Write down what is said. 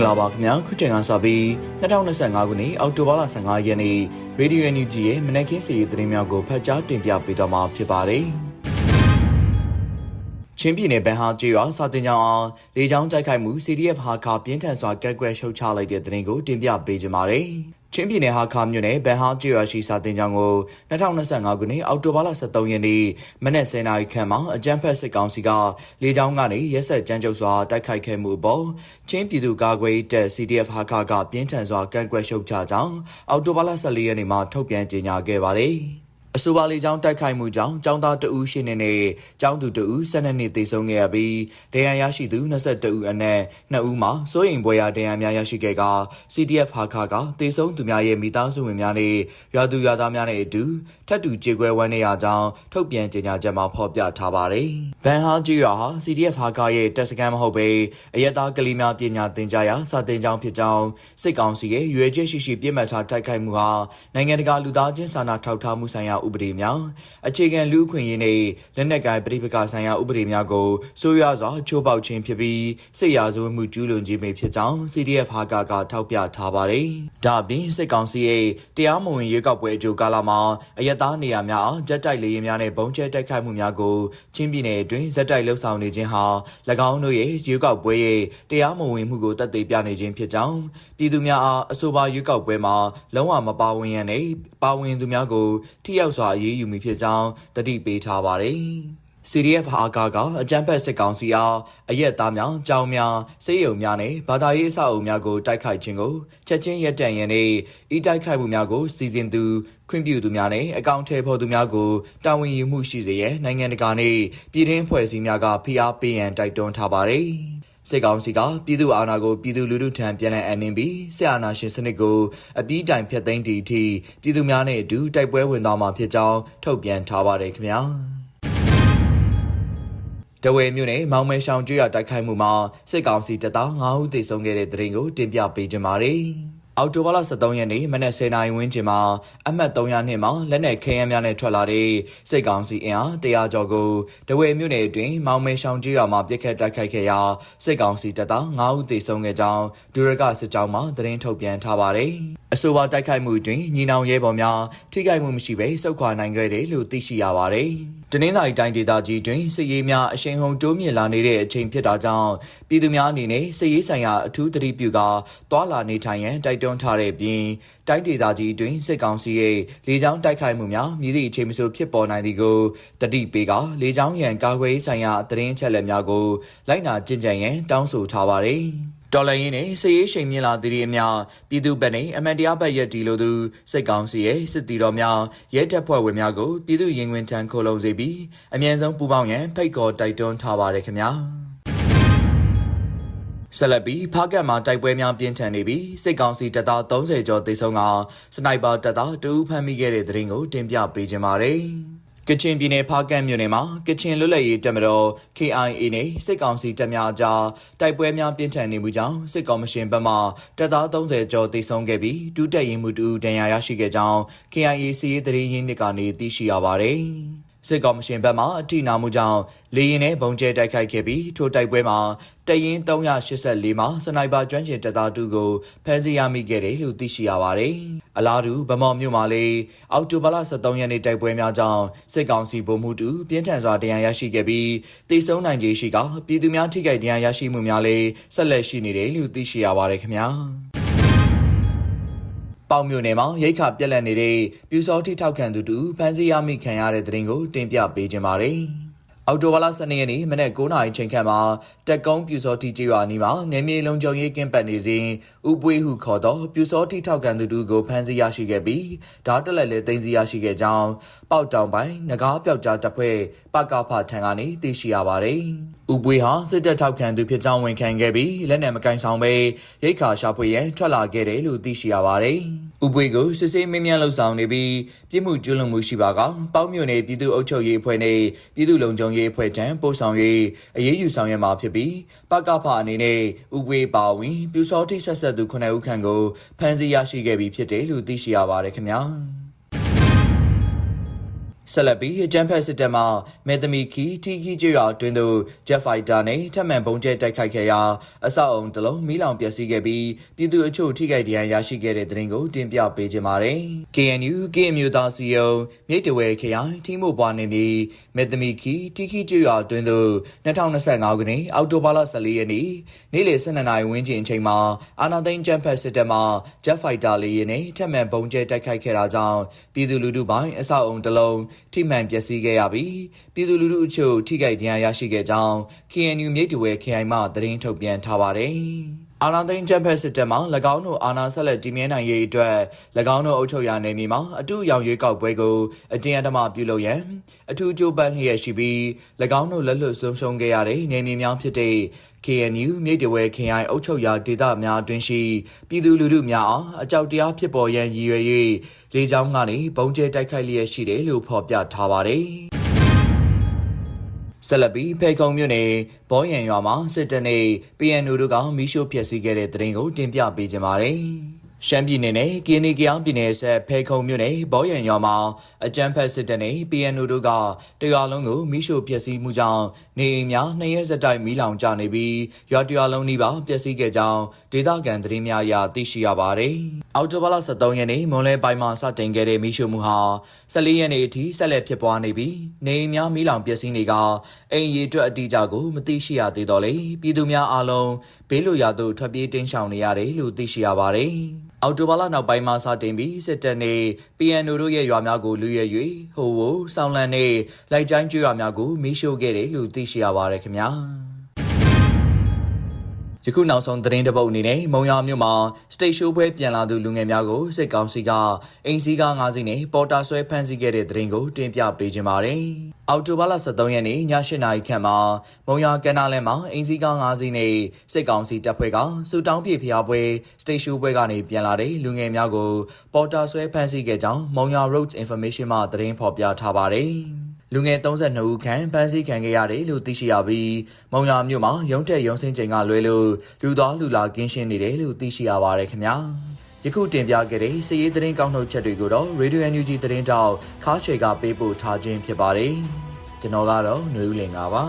္ဂလာပါခင်ဗျာခုချိန်ကစပြီး2025ခုနှစ်အောက်တိုဘာလ15ရက်နေ့ရေဒီယို NUG ရဲ့မနက်ခင်းစီရေးသတင်းများကိုဖတ်ကြားတင်ပြပေးတော့မှာဖြစ်ပါတယ်ချင်းပြည်နယ်ဗန်ဟာကျေးရွာစာတင်ကြောင်အောင်လေကြောင်းတိုက်ခိုက်မှု CDF ဟာခါပြင်းထန်စွာကက်ကွက်ရှုတ်ချလိုက်တဲ့သတင်းကိုတင်ပြပေးကြပါမယ်။ ချင်းပြည်နယ်ဟာခါမြို့နယ်ဗန်ဟာကျေးရွာရှိစာတင်ကြောင်ကို2025ခုနှစ်အောက်တိုဘာလ23ရက်နေ့မနက်10:00နာရီခန့်မှာအကြမ်းဖက်စစ်ကောင်စီကလေကြောင်းကနေရက်ဆက်ကြမ်းကြုတ်စွာတိုက်ခိုက်ခဲ့မှုအပေါ်ချင်းပြည်သူ့ကာကွယ်တပ် CDF ဟာခါကပြင်းထန်စွာကက်ကွက်ရှုတ်ချကြောင်းအောက်တိုဘာလ14ရက်နေ့မှာထုတ်ပြန်ကြေညာခဲ့ပါတယ်။ အဆိုပါလေကြောင်းတိုက်ခိုက်မှုကြောင့်ចောင်းသားတဦးရှိနေနဲ့ចောင်းသူတဦး12နှစ်သေဆုံးခဲ့ရပြီးဒဏ်ရာရရှိသူ22ဦးအနက်2ဦးမှာစိုးရိမ်ပွဲရဒဏ်ရာများရရှိခဲ့က CDF ဟာခါကသေဆုံးသူများရဲ့မိသားစုဝင်များနဲ့ရွာသူရွာသားများနဲ့အတူထပ်တူကြေကွဲဝမ်းနေရကြောင်းထုတ်ပြန်ကြေညာချက်မှာဖော်ပြထားပါတယ်။ဗန်ဟာကြီးရွာဟာ CDF ဟာခါရဲ့တပ်စခန်းမဟုတ်ဘဲအရက်သားကလေးများပညာသင်ကြားရာစာသင်ကျောင်းဖြစ်ကြောင်းစစ်ကောင်စီရဲ့ရွေချက်ရှိရှိပြစ်မှတ်ထားတိုက်ခိုက်မှုဟာနိုင်ငံတကာလူသားချင်းစာနာထောက်ထားမှုဆိုင်ရာဥပဒေများအခြေခံလူ့အခွင့်အရေးနဲ့လက်နက်ကိုင်ပြည်ပကဆိုင်ရာဥပဒေများကိုဆိုးရွားစွာချိုးဖောက်ခြင်းဖြစ်ပြီးစစ်ရာဇဝတ်မှုကျူးလွန်ခြင်းပဲဖြစ်ကြောင်း CDF ဟာကာကထောက်ပြထားပါတယ်။ဒါ့အပြင်စစ်ကောင်စီရဲ့တရားမဝင်ရွေးကောက်ပွဲအကြိုကာလမှာအယက်သားနေရာများအောင်ဂျက်တိုက်လေယာဉ်များနဲ့ဘုံကျဲတိုက်ခိုက်မှုများကိုချင်းပြည်နယ်အတွင်းဇက်တိုက်လှုပ်ဆောင်နေခြင်းဟာ၎င်းတို့ရဲ့ရွေးကောက်ပွဲရဲ့တရားမဝင်မှုကိုတတ်သိပြနေခြင်းဖြစ်ကြောင်းပြည်သူများအားအဆိုပါရွေးကောက်ပွဲမှာလုံးဝမပါဝင်ရန်နဲ့ပါဝင်သူများကိုထိရောက်စွာအရေးယူမိဖြစ်ကြောင်းတတိပေးထားပါတယ်။ CDF ဟာကာကအကြမ်းဖက်စစ်ကောင်စီအားအရက်သားများ၊ကြောင်များ၊စေယုံများနဲ့ဘာသာရေးအဆောက်အအုံများကိုတိုက်ခိုက်ခြင်းကိုချက်ချင်းရပ်တန့်ရန်နဲ့ဤတိုက်ခိုက်မှုများကိုစီစဉ်သူခွင့်ပြုသူများနဲ့အကောင့်ထဲဖော်သူများကိုတာဝန်ယူမှုရှိစေရန်နိုင်ငံတကာနဲ့ပြည်ထင်းဖွဲ့စည်းများကဖိအားပေးရန်တိုက်တွန်းထားပါတယ်။ စစ်ကောင်စီကပြည်သူအာဏာကိုပြည်သူလူထုထံပြန်လည်အနှင်းပြီးဆရာနာရှင်စနစ်ကိုအပြီးတိုင်ဖျက်သိမ်းသည့်အထိပြည်သူများနဲ့အတူတိုက်ပွဲဝင်သွားမှာဖြစ်ကြောင်းထုတ်ပြန်ထားပါတယ်ခင်ဗျာတဝဲမြို့နယ်မောင်မဲရှောင်ကျွရတိုက်ခိုက်မှုမှာစစ်ကောင်စီတပ်သား9ဦးသေဆုံးခဲ့တဲ့တဲ့ရင်ကိုတင်ပြပေးကြပါမယ်။ အောက်တိုဘာလ23ရက်နေ့မနက်10:00နာရီဝန်းကျင်မှာအမှတ်302မှာလက်နက်ခဲယမ်းများနဲ့ထွက်လာတဲ့စစ်ကောင်စီအင်အား100ကျော်ကိုတဝဲမြို့နယ်အတွင်းမောင်မဲရှောင်ကျွရမှာပြစ်ခတ်တိုက်ခိုက်ခဲ့ရာစစ်ကောင်စီတပ်သား9ဦးသေဆုံးခဲ့ကြောင်းဒူရကစစ်ကြောင်းမှသတင်းထုတ်ပြန်ထားပါတယ်။အဆိုပါတိုက်ခိုက်မှုအတွင်းညီနောင်ရဲဘော်များထိခိုက်မှုမရှိဘဲစုခွာနိုင်ခဲ့တယ်လို့သိရှိရပါတယ်။ တနင်္သာရီတိုင်းဒေသကြီးတွင်စစ်ရေးများအရှိန်ဟုန်တိုးမြင့်လာနေတဲ့အချိန်ဖြစ်တာကြောင့်ပြည်သူများအနေနဲ့စစ်ရေးဆိုင်ရာအထူးသတိပြုကာတွာလာနေထိုင်ရန်တိုက်တွန်းထားတဲ့ပြင်တိုင်းဒေသကြီးတွင်စစ်ကောင်စီရဲ့လေကြောင်းတိုက်ခိုက်မှုများမြည်သည့်အချိန်မဆိုဖြစ်ပေါ်နိုင်သည်ကိုတတိပေးကလေကြောင်းရန်ကာကွယ်ရေးဆိုင်ရာသတင်းချက်လက်များကိုလိုက်နာကျင့်ကြံရန်တောင်းဆိုထားပါတယ်။ တော်လိုင်းရင်နဲ့စည်ရေးရှိန်မြင့်လာသည့်အမြပြည်သူ့ဘက်နဲ့အမန်တရားဘက်ရက်တီလိုသူစိတ်ကောင်းစီရဲ့စစ်တီတော်များရဲတပ်ဖွဲ့ဝင်များကိုပြည်သူရင်ဝင်ထံခိုလုံစေပြီးအမြန်ဆုံးပူးပေါင်းရန်ဖိတ်ခေါ်တိုက်တွန်းထားပါတယ်ခင်ဗျာဆက်လက်ပြီးဖားကတ်မှာတိုက်ပွဲများပြင်းထန်နေပြီးစစ်ကောင်စီတပ်သား30ကျော်သေဆုံးကစနိုက်ပါတပ်သားတူဖမ်းမိခဲ့တဲ့တဲ့ရင်ကိုတင်ပြပေးကြပါမယ်။ ကချင်ပြည်နယ်ဖားကန့်မြို့နယ်မှာကချင်လွတ်လပ်ရေးတပ်မတော် KIA နဲ့စစ်ကောင်စီတပ်များအကြားတိုက်ပွဲများပြင်းထန်နေမှုကြောင့်စစ်ကောင်မရှင်ဘက်မှတပ်သား30ကျော်သေဆုံးခဲ့ပြီးဒုတက်ရင်မှုတူဒဏ်ရာရရှိခဲ့ကြောင်း KIA စီးရေးသတင်းရင်းမြစ်ကနေသိရှိရပါတယ်။ စစ်ကောင်မရှင်ဘက်မှအထိနာမှုကြောင့်လေရင်နဲ့ဘုံကျဲတိုက်ခိုက်ခဲ့ပြီးထိုတိုက်ပွဲမှာတရင်384မှာစနိုက်ပါကျွမ်းကျင်တပ်သားတူကိုဖမ်းဆီးရမိခဲ့တယ်လို့သိရှိရပါတယ်။အလားတူဗမော်မြို့မှာလေအောက်တိုဘာလ23ရက်နေ့တိုက်ပွဲများကြောင့်စစ်ကောင်စီဗိုလ်မှူးတူပြင်းထန်စွာတရားရရှိခဲ့ပြီးတိတ်ဆုံးနိုင်ခြေရှိကပြည်သူများထိခိုက်တရားရရှိမှုများလည်းဆက်လက်ရှိနေတယ်လို့သိရှိရပါတယ်ခင်ဗျာ။ ပေါင်မြို့နယ်မှာရိတ်ခပြက်လက်နေတဲ့ပြူစောတိထောက်ခံသူတူဖမ်းဆီးရမိခံရတဲ့တဲ့ရင်ကိုတင်ပြပေးခြင်းပါတယ်။ အော်တိုဝါလာ12ရက်နေ့မနက်9:00နာရီချိန်ခန့်မှာတက်ကုန်းပြူစောတိကျေးရွာနီးမှာနေမြေလုံးကြုံရေးကင်းပတ်နေစဉ်ဥပွေးဟုခေါ်သောပြူစောတိထောက်ကန်သူတို့ကိုဖမ်းဆီးရရှိခဲ့ပြီးဓာတ်တက်လက်လည်းတင်စီရရှိခဲ့ကြောင်းပေါက်တောင်ပိုင်းငကားပြောက်ကြားတပ်ဖွဲ့ပကဖထံကနေသိရှိရပါတယ်။ဥပွေးဟာစစ်တပ်ထောက်ခံသူဖြစ်ကြောင်းဝန်ခံခဲ့ပြီးလက်နက်မကင်ဆောင်ပဲရိတ်ခါရှာဖွေရန်ထွက်လာခဲ့တယ်လို့သိရှိရပါတယ်။ဥပွေးကိုစစ်ဆေးမင်းမြန်လှုပ်ဆောင်နေပြီးပြစ်မှုကျူးလွန်မှုရှိပါကပေါက်မြို့နယ်ပြည်သူ့အုပ်ချုပ်ရေးအဖွဲ့နဲ့ပြည်သူ့လုံခြုံရေးအဖွဲ့ထံပို့ဆောင်၍အရေးယူဆောင်ရွက်မှာဖြစ်ပြီးပကဖအနေနဲ့ဥပွေးပါဝင်ပြူစောတိဆက်ဆက်သူ9ဦးခန့်ကိုဖမ်းဆီးရရှိခဲ့ပြီးဖြစ်တယ်လို့သိရှိရပါတယ်ခင်ဗျာ။ ဆက်လက်ပြီးဂျမ်ဖက်စစ်တပ်မှမေသမီခီတီခီကျွော်အတွင်းသို့ဂျက်ဖိုက်တာနဲ့ထပ်မံပုံကျဲတိုက်ခိုက်ခဲ့ရာအဆောက်အုံတစ်လုံးမီးလောင်ပျက်စီးခဲ့ပြီးပြည်သူအချို့ထိခိုက်ဒဏ်ရာရရှိခဲ့တဲ့တဲ့တင်ကိုတင်ပြပေးကြပါမယ်။ KNU ကင်းအမျိုးသားစီယုံမြိတ်တဝဲခရိုင်ထီမို့ပွားနေပြီးမေသမီခီတီခီကျွော်အတွင်းသို့2025ခုနှစ်အောက်တိုဘာလ14ရက်နေ့နေ့လယ်12နာရီဝန်းကျင်အချိန်မှာအာနာသိန်းဂျမ်ဖက်စစ်တပ်မှဂျက်ဖိုက်တာလေးရင်းနဲ့ထပ်မံပုံကျဲတိုက်ခိုက်ခဲ့တာကြောင့်ပြည်သူလူထုပိုင်းအဆောက်အုံတစ်လုံးထိမှန်ပျက်စီးခဲ့ရပြီးပြည်သူလူထုအချို့ထိခိုက်ဒဏ်ရာရရှိခဲ့ကြောင်း KNU မြိတ်တဝဲခရိုင်မှသတင်းထုတ်ပြန်ထားပါတယ်။ အာနာသိန်းချမ်ဖက်စစ်တပ်မှ၎င်းတို့အာနာဆက်လက်တည်မြဲနိုင်ရေးအတွက်၎င်းတို့အုပ်ချုပ်ရာနယ်မြေမှာအထူးရောင်ရွေးကောက်ပွဲကိုအတင်းအဓမ္မပြုလုပ်ရန်အထူးကြိုးပမ်းလျက်ရှိပြီး၎င်းတို့လက်လွတ်ဆုံးရှုံးခဲ့ရတဲ့နယ်မြေများဖြစ်တဲ့ KNU မြိတ်တဝဲခရိုင်အုပ်ချုပ်ရာဒေသများအတွင်းရှိပြည်သူလူထုများအားအကြောက်တရားဖြစ်ပေါ်ရန်ရည်ရွယ်၍လေကြောင်းကနေပုံကျဲတိုက်ခိုက်လျက်ရှိတယ်လို့ဖော်ပြထားပါတယ်။ ဆက်လက်ပြီးဖေခုံမြို့နယ်ဘောရံရွာမှာစစ်တပ်နဲ့ PNU တို့ကမီးရှို့ဖျက်ဆီးခဲ့တဲ့တဲ့ရင်ကိုတင်ပြပေးကြပါမယ်။ ရှမ်းပြည်နယ်နဲ့ကင်းနီကအောင်ပြည်နယ်ဆက်ဖေခုံမြို့နယ်ဘောရံရွာမှာအကြမ်းဖက်စစ်တပ်နဲ့ PNU တို့ကတရွာလုံးကိုမိရှို့ဖျက်ဆီးမှုကြောင့်နေအိမ်များနှစ်ရက်ဆက်တိုက်မီးလောင်ကျနေပြီးရွာတရွာလုံးနှိပါပျက်စီးခဲ့ကြောင်းဒေသခံသတင်းများအရသိရှိရပါတယ်။အောက်တိုဘာလ23ရက်နေ့မွန်လဲပိုင်းမှာစတင်ခဲ့တဲ့မီးရှို့မှုဟာ14ရက်နေ့အထိဆက်လက်ဖြစ်ပွားနေပြီးနေအိမ်များမီးလောင်ပျက်စီးနေကအိမ်ရီအတွက်အတိအကျကိုမသိရှိရသေးတော့လေပြည်သူများအားလုံးဘေးလွရာသို့ထွက်ပြေးတင်းရှောင်နေရတယ်လို့သိရှိရပါတယ်။ အော်တိုဘာလနောက်ပိုင်းမှာစတင်ပြီးစစ်တပ်နဲ့ PNO တို့ရဲ့ရွာများကိုလူရဲ၍ဟိုဝဆောင်းလန်နဲ့လိုက်ကျိုင်းကျွရွာများကိုမီးရှို့ခဲ့တယ်လို့သိရှိရပါတယ်ခင်ဗျာ ယခုနောက်ဆုံးသတင်းတပုတ်အနေနဲ့မုံရမြို့မှာစတိတ်ရှိုးပွဲပြန်လာသူလူငယ်များကိုစစ်ကောင်စီကအင်စီကား၅စီးနဲ့ပေါ်တာဆွဲဖမ်းဆီးခဲ့တဲ့သတင်းကိုတင်ပြပေးခြင်းပါတယ်။အော်တိုဘာလ23ရက်နေ့ည8နာရီခန့်မှာမုံရကန်နာလဲမှာအင်စီကား၅စီးနဲ့စစ်ကောင်စီတပ်ဖွဲ့ကစူတောင်းပြေဖျားပွဲစတိတ်ရှိုးပွဲကနေပြန်လာတဲ့လူငယ်များကိုပေါ်တာဆွဲဖမ်းဆီးခဲ့ကြောင်းမုံရ Road Information မှသတင်းဖော်ပြထားပါတယ်။ လူငယ်32ဦးခန့်ဖမ်းဆီးခံခဲ့ရတယ်လို့သိရှိရပြီးမုံရမြို့မှာရုံးထက်ရုံးစင်းချိန်ကလွဲလို့လူသားလူလာကင်းရှင်းနေတယ်လို့သိရှိရပါတယ်ခင်ဗျာယခုတင်ပြခဲ့တဲ့စည်ရေးသတင်းကောက်နှုတ်ချက်တွေကိုတော့ Radio NUG သတင်းတောက်ခါရှေကပေးပို့ထားခြင်းဖြစ်ပါတယ်ကျွန်တော်ကတော့ຫນွေဦးလင်ပါပါ